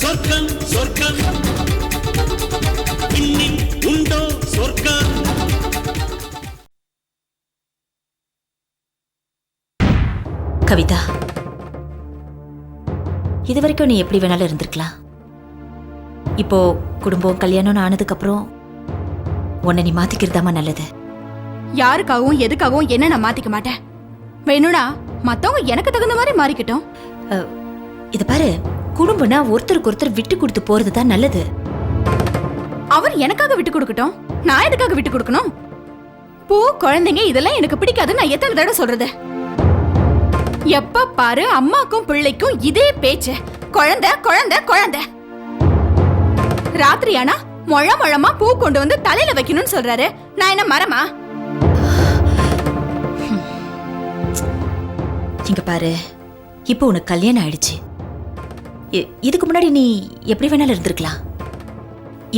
சொர்க்கம் சொர்க்கம் உண்டோ சொர்க்கம்? கவிதா இது வரைக்கும் நீ எப்படி வேணாலும் இருந்திருக்கலாம். இப்போ குடும்பம் கல்யாணம்னு ஆனதுக்கப்புறம் உன்னை நீ மாத்திக்கிறதாமா நல்லது. யாருக்காகவும் எதுக்காகவும் என்ன நான் மாத்திக்க மாட்டேன். வேணும்னா மத்தவங்க எனக்கு தகுந்த மாதிரி மாறிக்கட்டும். இத பாரு குடும்பம்னா ஒருத்தருக்கு ஒருத்தர் விட்டு கொடுத்து போறது தான் நல்லது. அவர் எனக்காக விட்டு கொடுக்கட்டும். நான் எதுக்காக விட்டு கொடுக்கணும்? பூ குழந்தைங்க இதெல்லாம் எனக்கு பிடிக்காது நான் எத்தனை தடவை சொல்றது? எப்ப பாரு அம்மாக்கும் பிள்ளைக்கும் இதே பேச்சு. குழந்தை குழந்தை குழந்தை. ராத்திரி ஆனா மொழ மொழமா பூ கொண்டு வந்து தலையில வைக்கணும்னு சொல்றாரு. நான் என்ன மரமா? இங்க பாரு. இப்போ உனக்கு கல்யாணம் ஆயிடுச்சு. இதுக்கு முன்னாடி நீ எப்படி வேணாலும் இருந்திருக்கலாம்.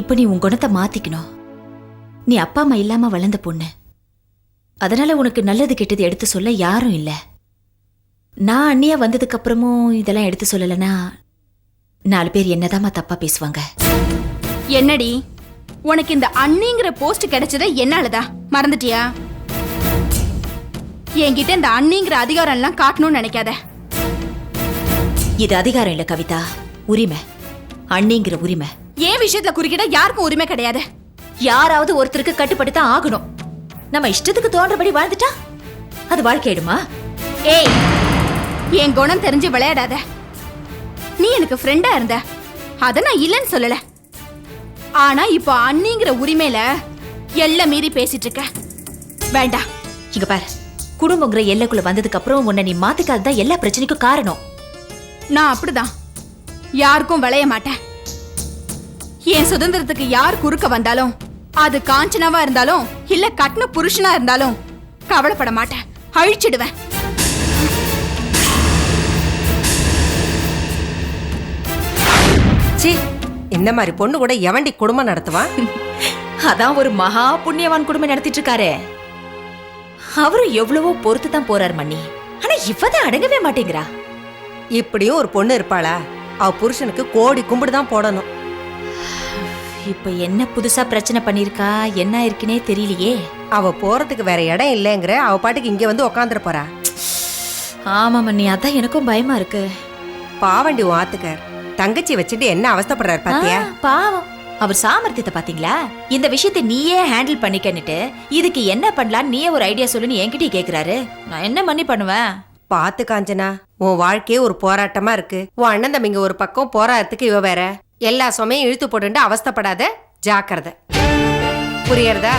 இப்போ நீ உன் குணத்தை மாத்திக்கணும். நீ அப்பா அம்மா இல்லாம வளர்ந்த பொண்ணு. அதனால உனக்கு நல்லது கெட்டது எடுத்து சொல்ல யாரும் இல்ல. நான் அண்ணியா வந்ததுக்கு அப்புறமும் இதெல்லாம் எடுத்து சொல்லலைன்னா நாலு பேர் என்னதாம்மா தப்பா பேசுவாங்க? என்னடி? உனக்கு இந்த அண்ணிங்கிற போஸ்ட் கிடைச்சத என்னாலதா மறந்துட்டியா? என்கிட்ட இந்த அண்ணிங்கிற அதிகாரம் எல்லாம் காட்டணும்னு நினைக்காத. இது அதிகாரம் இல்ல கவிதா. உரிமை. அண்ணிங்கிற உரிமை. ஏன் விஷயத்துல குறுக்கிட யாருக்கும் உரிமை கிடையாது? யாராவது ஒருத்தருக்கு கட்டுப்பட்டு தான் ஆகணும். நம்ம இஷ்டத்துக்கு தோன்றபடி வாழ்ந்துட்டா அது வாழ்க்கையிடுமா ஏய் என் குணம் தெரிஞ்சு விளையாடாத. நீ எனக்கு ஃப்ரெண்டா இருந்த. அத நான் இல்லைன்னு சொல்லல. ஆனா இப்போ அண்ணிங்கிற உரிமையில எல்லாம் மீறி பேசிட்டு இருக்க. வேண்டாம். இங்க பாரு. குடும்பங்கிற எல்லைக்குள்ள வந்ததுக்கு அப்புறம் உன்னை நீ மாத்திக்காததான் எல்லா பிரச்சனைக்கும் காரணம். நான் அப்படிதான். யாருக்கும் விளைய மாட்டேன். என் சுதந்திரத்துக்கு யார் குறுக்க வந்தாலும் அது காஞ்சனாவா இருந்தாலும் இல்ல கட்டின புருஷனா இருந்தாலும் கவலைப்பட மாட்டேன். அழிச்சிடுவேன். ச்சீ இந்த மாதிரி பொண்ணு கூட எவண்டி குடும்பம் நடத்துவான்? அதான் ஒரு மகா புண்ணியவான் குடும்பம் நடத்திட்டு இருக்காரே. அவரும் எவ்வளவோ பொறுத்து தான் போறார் மண்ணி ஆனா இவதான் அடங்கவே மாட்டேங்கிறா. இப்படியும் ஒரு பொண்ணு இருப்பாளா? அவ புருஷனுக்கு கோடி கும்பிடு தான் போடணும். இப்ப என்ன புதுசா பிரச்சனை பண்ணிருக்கா என்ன இருக்குன்னே தெரியலையே. அவ போறதுக்கு வேற இடம் இல்லைங்கிற அவ பாட்டுக்கு இங்க வந்து உக்காந்துட போறா. ஆமா மண்ணி அதான் எனக்கும் பயமா இருக்கு. பாவண்டி உன் ஆத்துக்கார். தங்கச்சி வச்சுட்டு என்ன அவஸ்தைப்படுறாரு பாத்தியா? ஆ, பாவம். அவர் சாமர்த்தியத்தை பாத்தீங்களா? இந்த விஷயத்தை நீயே ஹேண்டில் பண்ணிக்கன்னுட்டு இதுக்கு என்ன பண்ணலாம் நீயே ஒரு ஐடியா சொல்லுன்னு என்கிட்டயே கேக்குறாரு. நான் என்ன பண்ணி பண்ணுவேன்? பாத்து காஞ்சனா உன் வாழ்க்கையே ஒரு போராட்டமா இருக்கு. உன் அண்ணன் தம்பிங்க ஒரு பக்கம் போராட்டத்துக்கு இவ வேற. எல்லா சுமையும் இழுத்து போட்டுட்டு அவஸ்தைப்படாத. ஜாக்கிரதை. புரியறதா?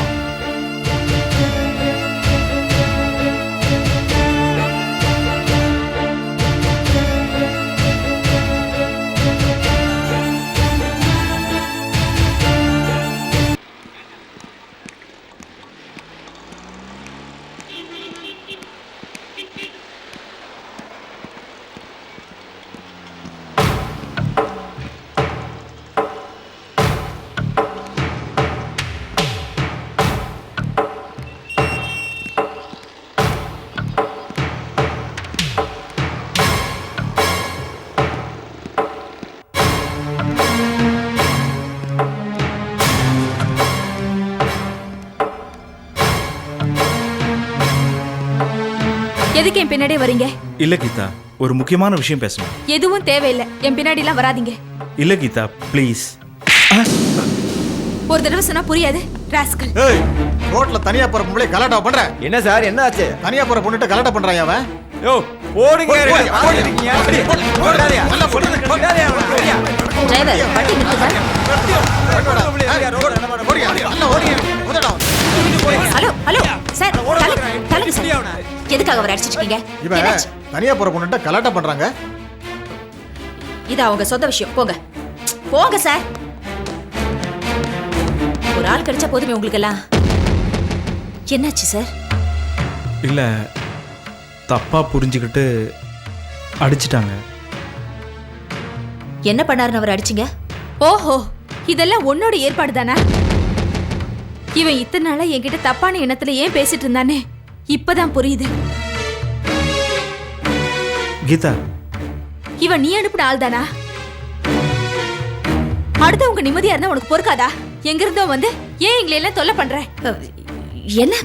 எதுக்கு என் பின்னாடியே வரீங்க இல்ல கீதா ஒரு முக்கியமான விஷயம் பேசணும் எதுவும் தேவையில்லை என் பின்னாடி எல்லாம் வராதீங்க இல்ல கீதா ப்ளீஸ் ஒரு தடவை சொன்னா புரியாது ராஸ்கல் ஏய் ரோட்ல தனியா போற பொம்பளை கலாட்டா பண்ற என்ன சார் என்ன ஆச்சு தனியா போற பொண்ணுட்ட கலாட்டா பண்றான் அவன் யோ போடு, போடு, போடாதயா. நல்லா. போடாதயா, போடாதயா. டிரைவர் வண்டி நிறுத்துங்க ஓடியா, நல்லா ஓடியா. முதடா. ஹலோ ஹலோ சார் தலை- தலைங்க சார். எதுக்காக அவர் அடிச்சிட்டு இருக்கீங்க? இவன்? தனியா போற பொண்ணுட்ட கலாட்டா பண்றாங்க. இது அவங்க சொந்த விஷயம். போங்க. போங்க சார். ஒரு ஆள் கிடைச்சா போதுமே உங்களுக்கு எல்லாம் என்னாச்சு சார்? இல்ல தப்பா புரிஞ்சுக்கிட்டு அடிச்சிட்டாங்க. என்ன பண்ணாருன்னு அவர் அடிச்சீங்க? ஓஹோ இதெல்லாம் உன்னோட ஏற்பாடு தானே இவன் இத்தனை நாளா என்கிட்ட தப்பான எண்ணத்துல ஏன் பேசிட்டு இருந்தானே? இப்பதான் புரியுது. கீதா. இவன் நீ அனுப்பின ஆள் தானா? அடுத்தவங்க நிம்மதியா இருந்தா உனக்கு பொறுக்காதா? எங்க இருந்தோ வந்து ஏன் எங்களை எல்லாம் தொல்லை பண்ற? என்ன?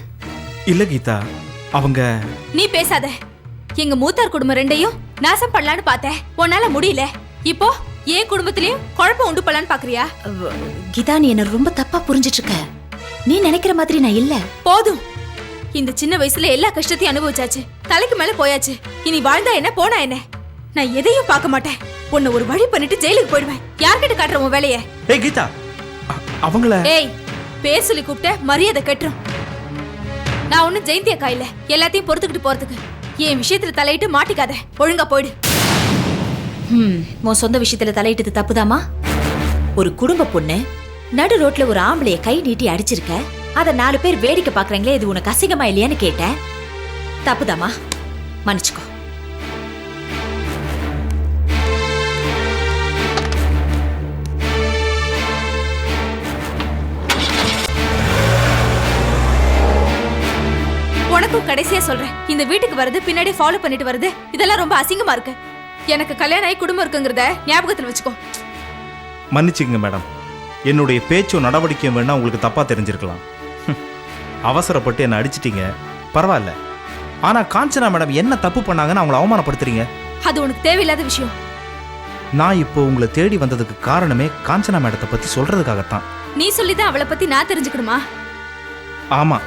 இல்லை கீதா அவங்க நீ பேசாத. எங்க மூத்தார் குடும்பம் ரெண்டையும் நாசம் பண்ணலான்னு பார்த்தேன். உன்னால முடியல. இப்போ என் குடும்பத்திலயும் குழப்பம் உண்டு பண்ணலான்னு பாக்குறியா? கீதா நீ என்ன ரொம்ப தப்பா புரிஞ்சிட்டு இருக்க. நீ நினைக்கிற மாதிரி நான் இல்ல. போதும். இந்த சின்ன வயசுல எல்லா கஷ்டத்தையும் அனுபவிச்சாச்சு. தலைக்கு மேல போயாச்சு. இனி வாழ்ந்தா என்ன போனா என்ன? நான் எதையும் பார்க்க மாட்டேன். உன்னை ஒரு வழி பண்ணிட்டு ஜெயிலுக்கு போயிடுவேன். யார்கிட்ட காட்டுற உன் வேலைய? ஏய் கீதா. அவங்கள? ஏய் பேர் சொல்லி கூப்பிட்ட மரியாதை கட்டுரும். நான் ஒன்னும் ஜெயந்தி அக்கா இல்ல. எல்லாத்தையும் பொறுத்துக்கிட்டு போறதுக்கு. என் விஷயத்துல தலையிட்டு மாட்டிக்காத. ஒழுங்கா போயிடு. ம் உன் சொந்த விஷயத்துல தலையிட்டது தப்புதாமா? ஒரு குடும்ப பொண்ணு நடு ரோட்ல ஒரு ஆம்பளைய கை நீட்டி அடிச்சிருக்க. அத நாலு பேர் வேடிக்கை பாக்குறாங்களே இது உனக்கு அசிங்கமா இல்லையான்னு கேட்டேன். தப்புதாமா மன்னிச்சுக்கோ. உனக்கும் கடைசியா சொல்றேன். இந்த வீட்டுக்கு வருது பின்னாடி ஃபாலோ பண்ணிட்டு வருது இதெல்லாம் ரொம்ப அசிங்கமா இருக்கு. எனக்கு கல்யாணம் ஆகி குடும்பம் இருக்குங்கிறத ஞாபகத்தில் வச்சுக்கோ. மன்னிச்சுங்க மேடம். என்னுடைய பேச்சும் நடவடிக்கையும் வேணா உங்களுக்கு தப்பா தெரிஞ்சிருக்கலாம். அவசரப்பட்டு என்னை அடிச்சிட்டீங்க. பரவாயில்ல. ஆனா காஞ்சனா மேடம் என்ன தப்பு பண்ணாங்கன்னு அவங்கள அவமானப்படுத்துறீங்க? அது உனக்கு தேவையில்லாத விஷயம். நான் இப்போ உங்களை தேடி வந்ததுக்கு காரணமே காஞ்சனா மேடத்தை பத்தி சொல்றதுக்காகத்தான். நீ சொல்லிதான் அவளை பத்தி நான் தெரிஞ்சுக்கணுமா? ஆமா.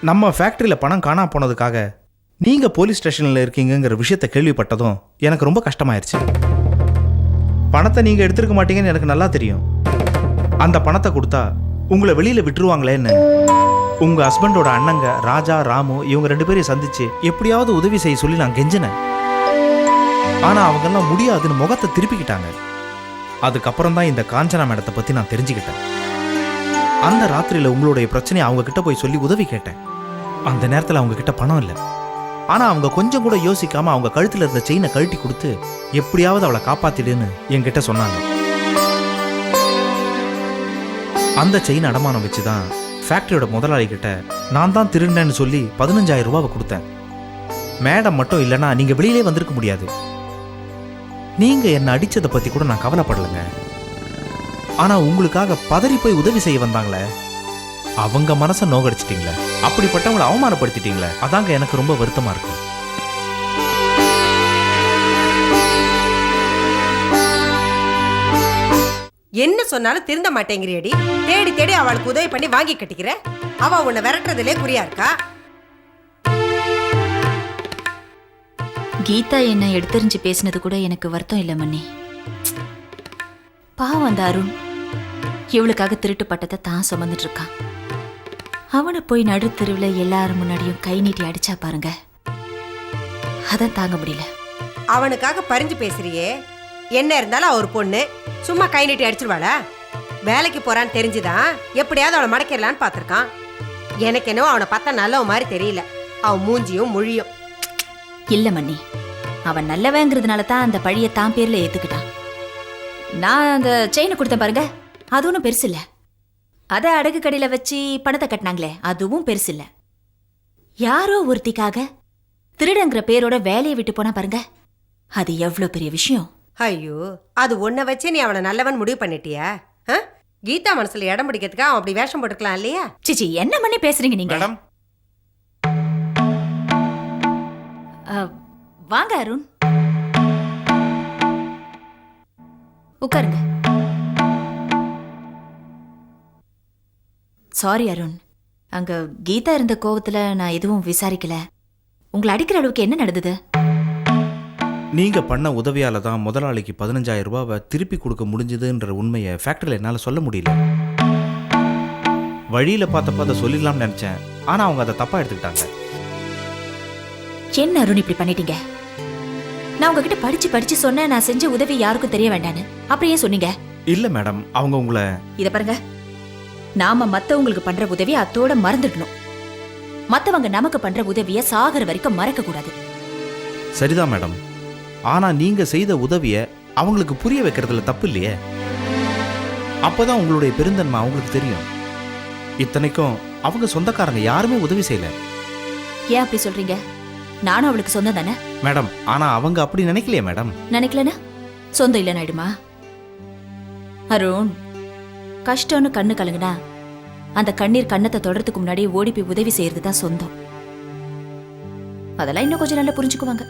நம்ம ஃபேக்டரியில் பணம் காணா போனதுக்காக நீங்க போலீஸ் ஸ்டேஷன்ல இருக்கீங்கங்கிற விஷயத்தை கேள்விப்பட்டதும் எனக்கு ரொம்ப கஷ்டமாயிருச்சு. பணத்தை நீங்க எடுத்திருக்க மாட்டீங்கன்னு எனக்கு நல்லா தெரியும். அந்த பணத்தை கொடுத்தா உங்களை வெளியில விட்டுருவாங்களேன்னு. உங்க ஹஸ்பண்டோட அண்ணங்க ராஜா ராமு இவங்க ரெண்டு பேரையும் சந்திச்சு எப்படியாவது உதவி செய்ய சொல்லி நான் கெஞ்சினேன். ஆனா அவங்கெல்லாம் முடியாதுன்னு முகத்தை திருப்பிக்கிட்டாங்க. அதுக்கப்புறம் தான் இந்த காஞ்சனா மேடத்தை பத்தி நான் தெரிஞ்சுக்கிட்டேன். அந்த ராத்திரியில உங்களுடைய பிரச்சனையை அவங்க கிட்ட போய் சொல்லி உதவி கேட்டேன். அந்த நேரத்துல அவங்க கிட்ட பணம் இல்லை. ஆனா அவங்க கொஞ்சம் கூட யோசிக்காம அவங்க கழுத்துல இருந்த செயினை கழட்டி கொடுத்து எப்படியாவது அவளை காப்பாத்திடுன்னு என்கிட்ட சொன்னாங்க. அந்த செயின் அடமானம் வச்சுதான் ஃபேக்டரியோட முதலாளி கிட்ட நான் தான் திருடினேன்னு சொல்லி பதினஞ்சாயிரம் ரூபாவை கொடுத்தேன். மேடம் மட்டும் இல்லைன்னா நீங்க வெளியிலே வந்திருக்க முடியாது. நீங்க என்ன அடிச்சதை பத்தி கூட நான் கவலைப்படலைங்க. ஆனா உங்களுக்காக பதறி போய் உதவி செய்ய வந்தாங்களே அவங்க மனசை நோகடிச்சிட்டீங்களே. அப்படிப்பட்டவங்களை அவமானப்படுத்திட்டீங்களே. அதாங்க எனக்கு ரொம்ப வருத்தமா இருக்கு. என்ன சொன்னாலும் திருந்த மாட்டேங்கிறியடி. தேடி தேடி அவளுக்கு உதவி பண்ணி வாங்கி கட்டிக்கிற. அவ உன்னை விரட்டுறதுலே குறியா இருக்கா? கீதா என்ன எடுத்தறிஞ்சு பேசினது கூட எனக்கு வருத்தம் இல்லை மன்னி. பாவம் அந்த அருண். இவளுக்காக திருட்டு பட்டத்தை தான் சுமந்துட்டு இருக்கான். அவனை போய் நடு தெருவில் எல்லாரும் முன்னாடியும் கை நீட்டி அடிச்சா பாருங்க. அதான் தாங்க முடியல. அவனுக்காக பறிஞ்சு பேசுறியே. என்ன இருந்தாலும் அவர் பொண்ணு. சும்மா கை நீட்டி அடிச்சிருவாளா? வேலைக்கு போறான்னு தெரிஞ்சுதான் எப்படியாவது அவளை மடக்கிடலான்னு பார்த்திருக்கான். எனக்கு என்னவோ அவனை பார்த்தா நல்லவன் மாதிரி தெரியல. அவன் மூஞ்சியும் மொழியும். இல்ல மன்னி. அவன் நல்லவங்கிறதுனால தான் அந்த பழிய தான் பேர்ல ஏத்துக்கிட்டான். நான் அந்த செயினை கொடுத்தேன் பாருங்க. அது ஒன்றும் பெருசு இல்ல. அதை அடகு கடையில வச்சு பணத்தை கட்டினாங்களே அதுவும் பெருசு இல்ல. யாரோ ஒருத்திக்காக திருடங்கிற பேரோட வேலையை விட்டு போனா பாருங்க அது எவ்வளவு பெரிய விஷயம். ஐயோ அது உன்னை வச்சு நீ அவனை நல்லவன் முடிவு பண்ணிட்டியா? ஆ? கீதா மனசுல இடம் பிடிக்கிறதுக்கு அவன் அப்படி வேஷம் போட்டுக்கலாம் இல்லையா? சிச்சி என்ன பண்ணி பேசுறீங்க நீங்க? மேடம். அ, வாங்க அருண். உட்காருங்க. சாரி அருண் அங்க கீதா இருந்த கோவத்துல நான் எதுவும் விசாரிக்கல. உங்களை அடிக்கிற அளவுக்கு என்ன நடந்தது? நீங்க பண்ண உதவியால தான் முதலாளிக்கு பதினஞ்சாயிரம் ரூபாவை திருப்பி கொடுக்க முடிஞ்சதுன்ற உண்மையை ஃபேக்டரியில் என்னால் சொல்ல முடியல. வழியில பார்த்தப்ப அதை சொல்லிடலாம்னு நினைச்சேன். ஆனா அவங்க அதை தப்பா எடுத்துக்கிட்டாங்க. என்ன அருண் இப்படி பண்ணிட்டீங்க? நான் உங்ககிட்ட படிச்சு படிச்சு சொன்னேன் நான் செஞ்ச உதவி யாருக்கும் தெரிய வேண்டான்னு. அப்புறம் ஏன் சொன்னீங்க? இல்ல மேடம் அவங்க உங்களை இத பாருங்க. நாம மத்தவங்களுக்கு பண்ற உதவியை அத்தோட மறந்துடணும். மத்தவங்க நமக்கு பண்ற உதவிய சாகர வரைக்கும் மறக்க கூடாது சரிதான் மேடம். ஆனா நீங்க செய்த உதவிய அவங்களுக்கு புரிய வைக்கிறதுல தப்பு இல்லையே? அப்பதான் உங்களுடைய பெருந்தன்மை அவங்களுக்கு தெரியும். இத்தனைக்கும் அவங்க சொந்தக்காரங்க யாருமே உதவி செய்யல. ஏன் அப்படி சொல்றீங்க? நானும் அவளுக்கு சொந்தம் தானே? மேடம் ஆனா அவங்க அப்படி நினைக்கலையே மேடம். நினைக்கலனா? சொந்தம் இல்லைன்னு ஆயிடுமா அருண் கஷ்டம்னு கண்ணு கலங்குனா அந்த கண்ணீர் கண்ணத்தை தொடறதுக்கு முன்னாடி ஓடி போய் உதவி செய்யறது தான் சொந்தம். அதெல்லாம் இன்னும் கொஞ்சம் நல்லா புரிஞ்சுக்குவாங்க.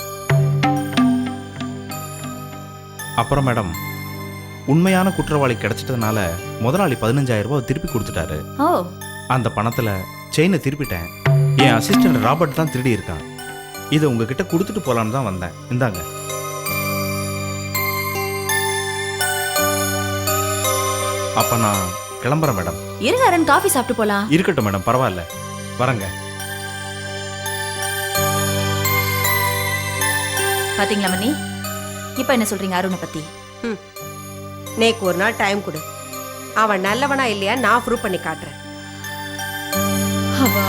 அப்புறம் மேடம் உண்மையான குற்றவாளி கிடைச்சிட்டதுனால முதலாளி பதினஞ்சாயிரம் ரூபாய் திருப்பி கொடுத்துட்டாரு. ஓ. அந்த பணத்துல செயினை திருப்பிட்டேன். என் அசிஸ்டன்ட் ராபர்ட் தான் திருடி இருக்கான் இதை உங்ககிட்ட கொடுத்துட்டு போலான்னு தான் வந்தேன். இந்தாங்க. அப்ப நான் கிளம்புறேன் மேடம். இருங்க அருண் காஃபி சாப்பிட்டு போலாம். இருக்கட்டும் மேடம். பரவாயில்ல. வரேங்க. பாத்தீங்களா மணி இப்ப என்ன சொல்றீங்க அருணை பத்தி? நேக்கு ஒரு நாள் டைம் கொடு. அவன் நல்லவனா இல்லையா நான் ப்ரூவ் பண்ணி காட்டுறேன். அவா.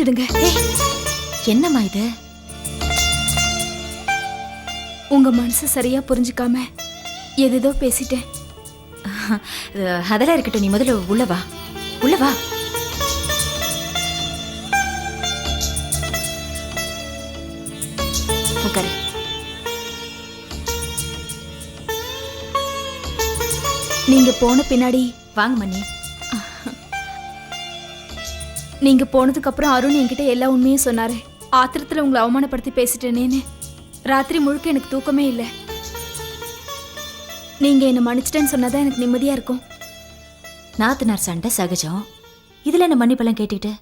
மன்னிச்சிடுங்க என்னம்மா இது? உங்க மனசு சரியா புரிஞ்சுக்காம எதேதோ பேசிட்டேன். அதெல்லாம் இருக்கட்டும் நீ முதல்ல உள்ள வா. உள்ள வா. உட்காரு. நீங்க போன பின்னாடி வாங்க மணி நீங்க போனதுக்கு அப்புறம் அருண் என்கிட்ட எல்லா உண்மையும் சொன்னாரு. ஆத்திரத்துல உங்களை அவமானப்படுத்தி பேசிட்டேனேன்னு. ராத்திரி முழுக்க எனக்கு தூக்கமே இல்லை. நீங்க என்ன மன்னிச்சிட்டேன்னு சொன்னாதான் எனக்கு நிம்மதியா இருக்கும். நாத்தனார் சண்டை சகஜம். இதுல என்ன மன்னிப்பெல்லாம் கேட்டுக்கிட்டு?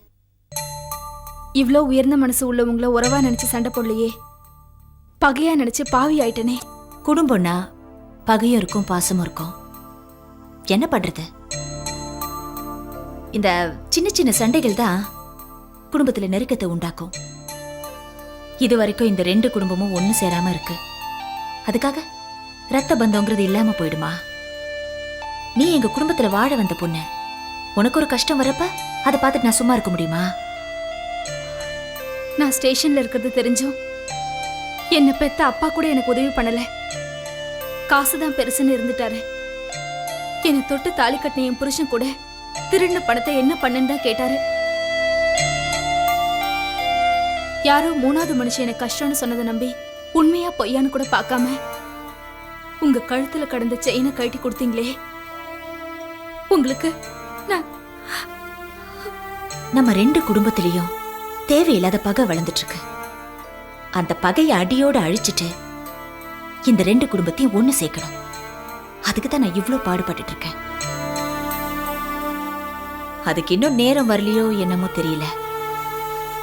இவ்ளோ உயர்ந்த மனசு உள்ளவங்கள உறவா நினைச்சு சண்டை போடலையே. பகையா நினைச்சு பாவி ஆயிட்டனே. குடும்பம்னா பகையும் இருக்கும் பாசமும் இருக்கும். என்ன பண்றது? இந்த சின்ன சின்ன சண்டைகள் தான் குடும்பத்துல நெருக்கத்தை உண்டாக்கும். இது வரைக்கும் இந்த ரெண்டு குடும்பமும் ஒண்ணு சேராம இருக்கு. அதுக்காக ரத்த பந்தங்கிறது இல்லாம போயிடுமா? நீ எங்க குடும்பத்துல வாழ வந்த பொண்ணு உனக்கு ஒரு கஷ்டம் வரப்ப அதை பார்த்துட்டு நான் சும்மா இருக்க முடியுமா? நான் ஸ்டேஷன்ல இருக்கிறது தெரிஞ்சும் என்ன பெத்த அப்பா கூட எனக்கு உதவி பண்ணல. காசுதான் பெருசுன்னு இருந்துட்டாரு. என்னை தொட்டு தாலி கட்டின என் புருஷன் கூட திருடின பணத்தை என்ன பண்ணுன்னு தான் கேட்டாரு. யாரோ மூணாவது மனுஷன் எனக்கு கஷ்டம்னு சொன்னதை நம்பி உண்மையா பொய்யான்னு கூட பார்க்காம உங்க கழுத்துல கடந்த செயினை கழட்டி கொடுத்தீங்களே. உங்களுக்கு நம்ம ரெண்டு குடும்பத்திலையும் தேவையில்லாத பகை வளர்ந்துட்டு இருக்கு அந்த பகையை அடியோட அழிச்சிட்டு இந்த ரெண்டு குடும்பத்தையும் ஒண்ணு சேர்க்கணும். அதுக்கு தான் நான் இவ்ளோ பாடுபட்டுட்டு இருக்கேன். அதுக்கு இன்னும் நேரம் வரலையோ என்னமோ தெரியல.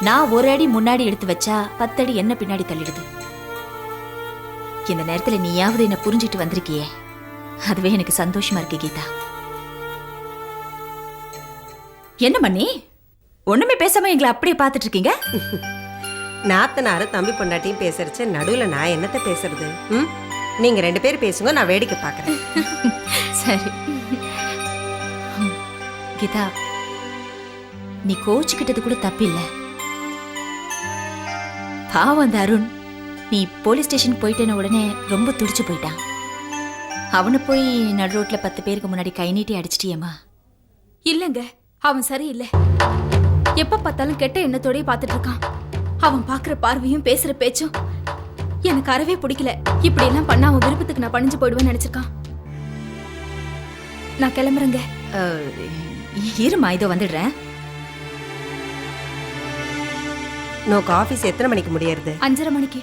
நான் ஒரு அடி முன்னாடி எடுத்து வச்சா பத்தடி என்ன பின்னாடி தள்ளிடுது. இந்த நேரத்துல நீயாவது என்ன புரிஞ்சிட்டு வந்திருக்கியே. அதுவே எனக்கு சந்தோஷமா இருக்கு கீதா. என்ன பண்ணி ஒண்ணுமே பேசாம எங்களை அப்படியே பார்த்துட்டு இருக்கீங்க நாத்தனாரு தம்பி பொண்டாட்டியும் பேசுறச்சு நடுவுல நான் என்னத்த பேசுறது? ம்? நீங்க ரெண்டு பேரும் பேசுங்க நான் வேடிக்கை பார்க்கறேன். சரி. கீதா நீ கோச்சுக்கிட்டது கூட தப்பில்ல. பாவம் அந்த அருண். நீ போலீஸ் ஸ்டேஷன் போயிட்டேன உடனே ரொம்ப துடிச்சு போயிட்டான். அவனை போய் நடு ரோட்ல பத்து பேருக்கு முன்னாடி கை நீட்டி அடிச்சிட்டியேம்மா. இல்லங்க அவன் சரியில்லை. எப்ப பார்த்தாலும் கெட்ட எண்ணத்தோடயே பார்த்துட்டு இருக்கான் அவன் பார்க்குற பார்வையும் பேசுற பேச்சும் எனக்கு அறவே பிடிக்கல. இப்படி எல்லாம் பண்ணா அவன் விருப்பத்துக்கு நான் பணிஞ்சு போயிடுவேன்னு நினைச்சிருக்கான். நான் கிளம்புறேங்க. இருமா இதோ வந்துடுறேன். நோக்கு ஆஃபீஸ் எத்தனை மணிக்கு முடியறது? அஞ்சரை மணிக்கு.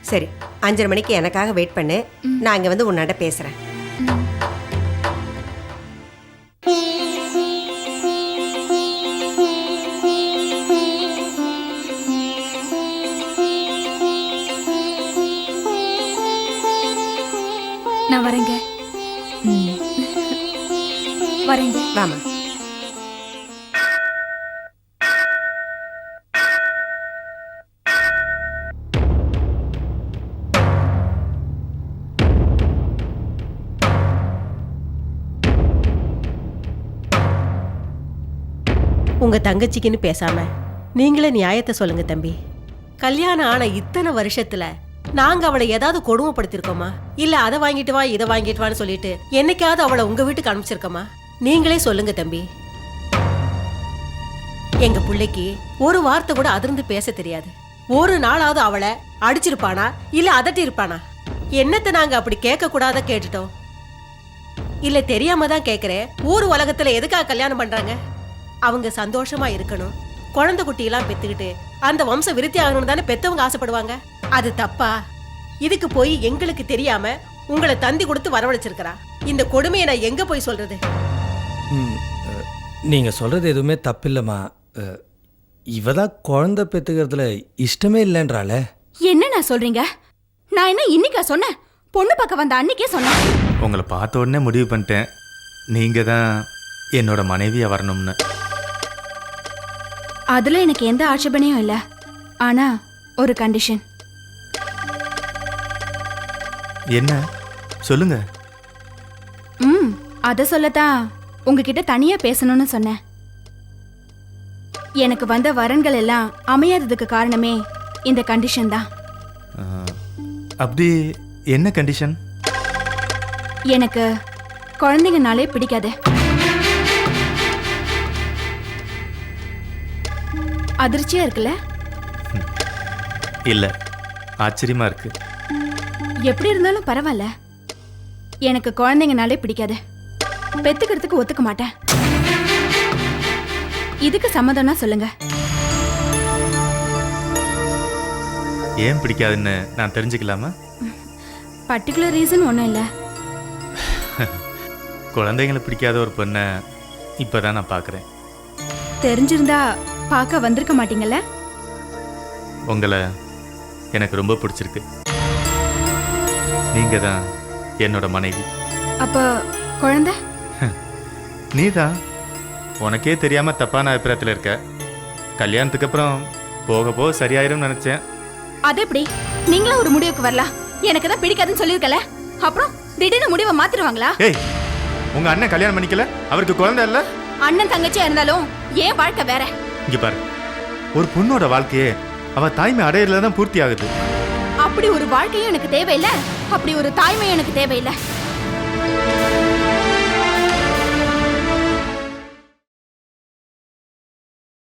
சரி அஞ்சரை மணிக்கு எனக்காக வெயிட் பண்ணு. நான் இங்க வந்து உன்னாண்ட பேசுறேன். உங்கள் தங்கச்சிக்குன்னு பேசாமல் நீங்களே நியாயத்தை சொல்லுங்க தம்பி. கல்யாணம் ஆன இத்தனை வருஷத்தில் நாங்கள் அவளை ஏதாவது கொடுமைப்படுத்திருக்கோமா? இல்லை அதை வாங்கிட்டு வா இதை வாங்கிட்டு வான்னு சொல்லிட்டு என்னைக்காவது அவளை உங்கள் வீட்டுக்கு அனுப்பிச்சிருக்கோமா? நீங்களே சொல்லுங்க தம்பி. எங்க பிள்ளைக்கு ஒரு வார்த்தை கூட அதிர்ந்து பேச தெரியாது. ஒரு நாளாவது அவளை அடிச்சிருப்பானா? இல்ல அதட்டி இருப்பானா என்னத்தை நாங்க அப்படி கேட்க கூடாத கேட்டுட்டோம்? இல்ல தெரியாம தான் கேக்குறேன். ஊர் உலகத்துல எதுக்காக கல்யாணம் பண்றாங்க? அவங்க சந்தோஷமா இருக்கணும். குழந்தை குட்டியெல்லாம் பெத்துக்கிட்டு அந்த வம்சம் விருத்தி ஆகணும்னு தானே பெத்தவங்க ஆசைப்படுவாங்க? அது தப்பா? இதுக்கு போய் எங்களுக்கு தெரியாம உங்களை தந்தி கொடுத்து வரவழைச்சிருக்கிறா. இந்த கொடுமையை நான் எங்க போய் சொல்றது? நீங்க சொல்றது எதுவுமே தப்பில்லைம்மா. இவ தான் குழந்தை பெத்துக்கிறதுல இஷ்டமே இல்லைன்றால என்ன நான் சொல்றீங்க? நான் என்ன இன்னைக்கா சொன்னேன்? பொண்ணு பார்க்க வந்த அன்னைக்கே சொன்னேன். உங்களை பார்த்த உடனே முடிவு பண்ணிட்டேன். நீங்கள் தான் என்னோட மனைவியாக வரணும்னு. அதுல எனக்கு எந்த ஆட்சேபனையும் இல்ல. ஆனா ஒரு கண்டிஷன் என்ன? சொல்லுங்க. ம் அத சொல்லத்தான். உங்ககிட்ட தனியா பேசணும்னு சொன்னேன். எனக்கு வந்த வரன்கள் எல்லாம் அமையாததுக்கு காரணமே இந்த கண்டிஷன் தான். அப்படி என்ன கண்டிஷன் எனக்கு குழந்தைங்கனாலே பிடிக்காது. அதிர்ச்சியா இருக்குல்ல? இல்லை. ஆச்சரியமாக இருக்கு. எப்படி இருந்தாலும் பரவாயில்ல எனக்கு குழந்தைங்கனாலே பிடிக்காது. பெத்துக்கிறதுக்கு ஒத்துக்க மாட்டேன். இதுக்கு சம்மதம்னா சொல்லுங்க. ஏன் பிடிக்காதுன்னு நான் தெரிஞ்சுக்கலாமா? பர்டிகுலர் ரீசன் ஒன்றும் இல்லை. குழந்தைங்களை பிடிக்காத ஒரு பொண்ணை இப்போ தான் நான் பார்க்குறேன் தெரிஞ்சிருந்தா பார்க்க வந்திருக்க மாட்டீங்கல்ல? உங்களை எனக்கு ரொம்ப பிடிச்சிருக்கு. நீங்கள் தான் என்னோட மனைவி. அப்போ குழந்தை? நீ தான் உனக்கே தெரியாமல் தப்பான அபிப்பிராயத்தில் இருக்க. கல்யாணத்துக்கு அப்புறம் போக போக சரியாயிரும்னு நினச்சேன். அது எப்படி? நீங்களும் ஒரு முடிவுக்கு வரலாம். எனக்கு தான் பிடிக்காதுன்னு சொல்லியிருக்கல. அப்புறம் திடீர்னு முடிவை மாத்திருவாங்களா? ஏய் உங்கள் அண்ணன் கல்யாணம் பண்ணிக்கல? அவருக்கு குழந்தை இல்லை? அண்ணன் தங்கச்சியா இருந்தாலும் ஏன் வாழ்க்கை வேற? இங்க பாரு. ஒரு பொண்ணோட வாழ்க்கையே அவ தாய்மை அடையிறதுல தான் பூர்த்தி ஆகுது. அப்படி ஒரு வாழ்க்கையும் எனக்கு தேவையில்லை. அப்படி ஒரு தாய்மை எனக்கு தேவையில்லை.